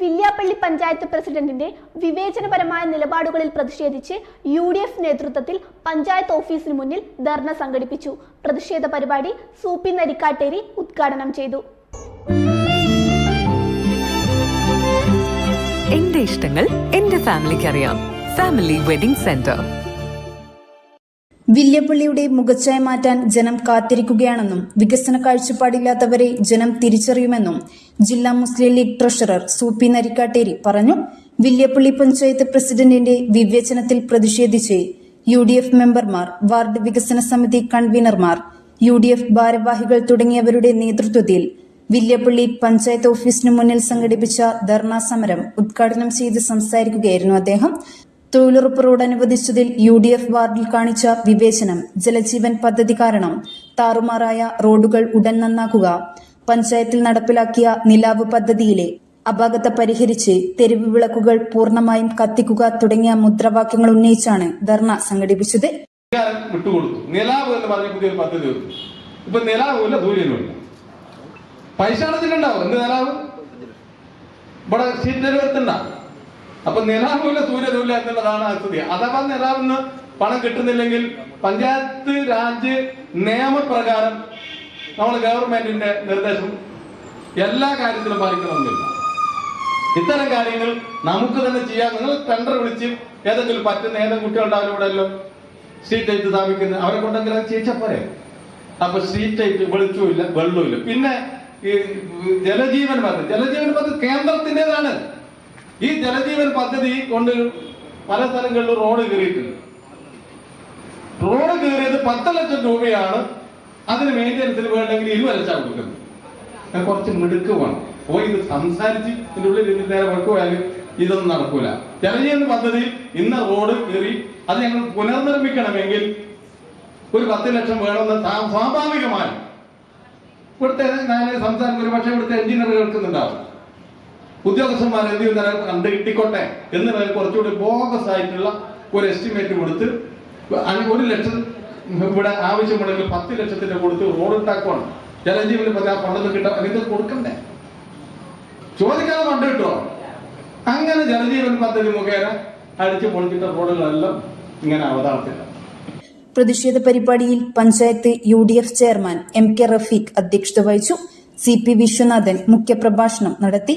വില്യാപ്പള്ളി പഞ്ചായത്ത് പ്രസിഡന്റിന്റെ വിവേചനപരമായ നിലപാടുകളിൽ പ്രതിഷേധിച്ച് യു ഡി എഫ് നേതൃത്വത്തിൽ പഞ്ചായത്ത് ഓഫീസിന് മുന്നിൽ ധർണ സംഘടിപ്പിച്ചു. പ്രതിഷേധ പരിപാടി സൂപ്പി നരിക്കാട്ടേരി ഉദ്ഘാടനം ചെയ്തു. എന്റെ ഇഷ്ടങ്ങൾ എന്റെ ഫാമിലിക്ക് അറിയാം. ഫാമിലി വെഡിംഗ് സെന്റർ വില്യപ്പള്ളിയുടെ മുഖച്ഛായ മാറ്റാൻ ജനം കാത്തിരിക്കുകയാണെന്നും വികസന കാഴ്ചപ്പാടില്ലാത്തവരെ ജനം തിരിച്ചറിയുമെന്നും ജില്ലാ മുസ്ലിം ലീഗ് ട്രഷറർ സൂപ്പി നരിക്കാട്ടേരി പറഞ്ഞു. വില്യപ്പള്ളി പഞ്ചായത്ത് പ്രസിഡന്റിന്റെ വിവേചനത്തിൽ പ്രതിഷേധിച്ച് യു ഡി എഫ് മെമ്പർമാർ വാർഡ് വികസന സമിതി കൺവീനർമാർ യു ഡി എഫ് ഭാരവാഹികൾ തുടങ്ങിയവരുടെ നേതൃത്വത്തിൽ വില്യപ്പള്ളി പഞ്ചായത്ത് ഓഫീസിന് മുന്നിൽ സംഘടിപ്പിച്ച ധർണാ സമരം ഉദ്ഘാടനം ചെയ്ത് സംസാരിക്കുകയായിരുന്നു അദ്ദേഹം. തൊഴിലുറപ്പ് റോഡ് അനുവദിച്ചതിൽ യു ഡി എഫ് വാർഡിൽ കാണിച്ച വിവേചനം ജലജീവൻ പദ്ധതി കാരണം താറുമാറായ റോഡുകൾ ഉടൻ നന്നാക്കുക പഞ്ചായത്തിൽ നടപ്പിലാക്കിയ നിലാവ് പദ്ധതിയിലെ അപാകത പരിഹരിച്ച് തെരുവ് വിളക്കുകൾ പൂർണമായും കത്തിക്കുക തുടങ്ങിയ മുദ്രാവാക്യങ്ങൾ ഉന്നയിച്ചാണ് ധർണ സംഘടിപ്പിച്ചത്. എന്ന് പറഞ്ഞ ഇപ്പൊ പൈസ അടച്ചിട്ടുണ്ടാവും. എന്ത് നിലാവ്? ഇവിടെ സീറ്റ് വരുത്തണ്ട അപ്പൊ നിലാവില്ല സൂര്യനുമില്ല എന്നുള്ളതാണ് സ്ഥിതി അഥവാ നിലാവിന്ന് പണം കിട്ടുന്നില്ലെങ്കിൽ പഞ്ചായത്ത് രാജ് നിയമപ്രകാരം നമ്മൾ ഗവൺമെന്റിന്റെ നിർദ്ദേശം എല്ലാ കാര്യത്തിലും പാലിക്കണമെന്നില്ല. ഇത്തരം കാര്യങ്ങൾ നമുക്ക് തന്നെ ചെയ്യാം. നിങ്ങൾ ടെൻഡർ വിളിച്ച് ഏതെങ്കിലും പറ്റുന്ന ഏതെങ്കിലും കുട്ടികളുണ്ടാവും ഇവിടെ എല്ലാം സ്ട്രീറ്റ് ലൈറ്റ് സ്ഥാപിക്കുന്നത് അവരെ കൊണ്ടെങ്കിലും അത് ചെയ്യിച്ചാൽ പോരെ. അപ്പൊ സ്ട്രീറ്റ് ലൈറ്റ് വെളിച്ചവും വെള്ളവും ഇല്ല. പിന്നെ ഈ ജലജീവൻ പദ്ധതി ജലജീവൻ പദ്ധതി കേന്ദ്രത്തിന്റെതാണ്. ഈ ജലജീവൻ പദ്ധതി കൊണ്ട് പല സ്ഥലങ്ങളിലും റോഡ് കയറിയിട്ടുണ്ട്. റോഡ് കയറിയത് പത്ത് ലക്ഷം രൂപയാണ് അതിന് മെയിന്റെനൻസിന് വേണ്ടെങ്കിൽ ഇരുവരച്ചാ കൊടുക്കുന്നത്. ഞാൻ കുറച്ച് മിടുക്ക് വേണം. പോയി ഇത് സംസാരിച്ച് ഇതിന്റെ ഉള്ളിൽ ഇതിന് നേരെ വർക്ക് പോയാൽ ഇതൊന്നും നടക്കൂല. ജലജീവൻ പദ്ധതി ഇന്ന് റോഡ് കയറി അത് ഞങ്ങൾ പുനർനിർമ്മിക്കണമെങ്കിൽ ഒരു പത്ത് ലക്ഷം വേണമെന്ന് സ്വാ- സ്വാഭാവികമായി. ഇവിടുത്തെ ഞാൻ സംസാരിക്കും ഒരു പക്ഷേ ഇവിടുത്തെ എഞ്ചിനീയർ കേൾക്കുന്നുണ്ടാവും. ഉദ്യോഗസ്ഥന്മാർ എന്ത് ചെയ്യുന്ന കണ്ട് കിട്ടിക്കോട്ടെ എന്ന് പറഞ്ഞ് കുറച്ചുകൂടി ബോഗസ് ആയിട്ടുള്ള ഒരു എസ്റ്റിമേറ്റ് കൊടുത്ത് ഒരു ലക്ഷം ഇവിടെ ആവശ്യമുണ്ടെങ്കിൽ പത്ത് ലക്ഷത്തിന്റെ കൊടുത്ത് റോഡ് ഉണ്ടാക്കുവാണ്. ജലജീവന് പറ്റി ആ പണ്ടൊന്നും കിട്ടാൻ ഇത് കൊടുക്കണ്ടേ? ചോദിക്കാതെ പണ്ട് കിട്ടുമോ അങ്ങനെ ജലജീവൻ പദ്ധതി മുഖേന അടിച്ചു പൊളിച്ചിട്ട റോഡുകളെല്ലാം ഇങ്ങനെ അവതാളത്തില്ല. പ്രതിഷേധ പരിപാടിയിൽ panchayat U D F chairman M K Rafeeq അധ്യക്ഷത വഹിച്ചു. സി പി വിശ്വനാഥൻ മുഖ്യപ്രഭാഷണം നടത്തി.